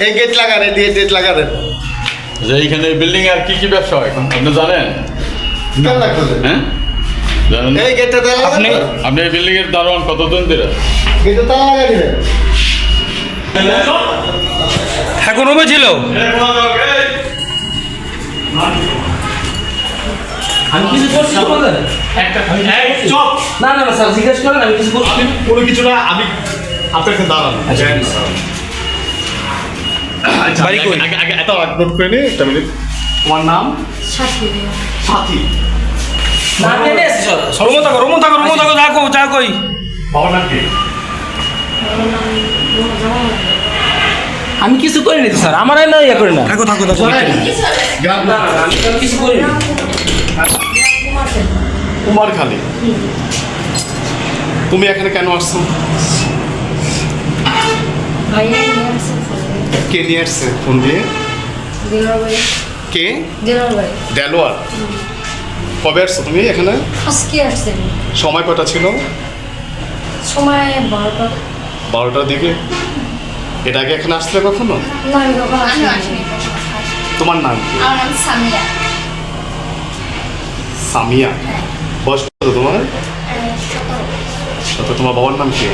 এই গেট লাগান এই দিয়ে গেট লাগান। যে এইখানে বিল্ডিং আর কি কি ব্যবসা হয়? আপনি জানেন? হ্যাঁ? জানেন এই গেটটা তালা আপনি- আপনি এই বিল্ডিং এর দারোয়ান কতদিন ধরে? তালা রুমে ছিল। আমি কিছু করছি না না না স্যার জিজ্ঞেস করেন আমি কিছু করছি। কোনো কিছু না আমি আপনার কাছে দাঁড়ান আচ্ছা, বাড়ি আগে- কই? আগে আগে এত নোট করে নি একটা মিনিট। তোমার নাম? সাথী। সাথী। না আমি এনে এসেছি? স্যার থাকো রুমো থাকো থাকো যা কো যা কই। বাবার নাম কি? আমি কিছু করিনি স্যার। আমার না ইয়ে করি না। থাকো থাকো থাকো কিছু করিনি। কুমারখালী তুমি এখানে কেন আসছো? ফোনে কে নিয়ে আসছে ফোন দিয়ে? কে? দেলোয়ার কবে আসছো তুমি এখানে? আজকে আসছেন সময় কটা ছিল? সময় বারোটা। বারোটার দিকে? এর আগে এখানে আসলে কখনো। তোমার নাম কি? আমার নাম সামিয়া। সামিয়া। বয়স কত তোমার? আহ, তোমার বাবার নাম কি?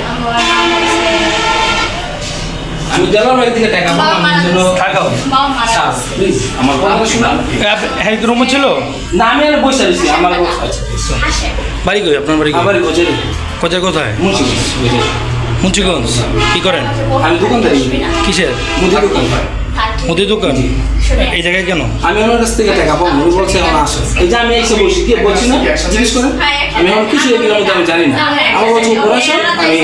বাবা মারা স্যার গেছে। প্লিজ আমার কথা শুনুন। হ্যাঁ রুমে ছিল? না আমি এনে বসে আছি আমার বাড়ি কই? আপনার বাড়ি কই? আমার গোছে কোথায় কোথায়? মুন্সিগঞ্জ কি করেন? আমি দোকানদারি। কিসের? মুদি দোকান। মুদি দোকান? এই জায়গায় কেন? আমি আমার কাছ থেকে টাকা পাবো উনি বলছে এখন আসো এই যে আমি এসে বসি কি বলছি না? জিজ্ঞেস করেন। আমি এখন কিছু মধ্যে আমি জানি না। আমার বলছে উপরে আসো আমি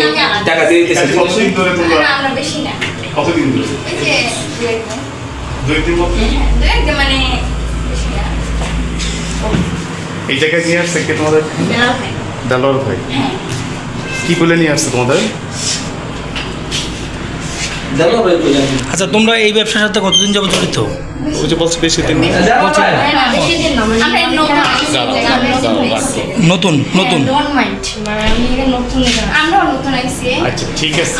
টাকা দিয়ে দিতেছি। কতদিন ধরে? দু একদিন। দু মানে এই জায়গায় নিয়ে আসছে কে তোমাদের? দেলোয়ার ভাই। কি বলে নিয়ে আসছে তোমাদের? আচ্ছা তোমরা এই ব্যবসার সাথে কতদিন যাব জড়িত? ওই যে বলছে বেশি দিন মানে নতুন নতুন মানে আচ্ছা ঠিক আছে।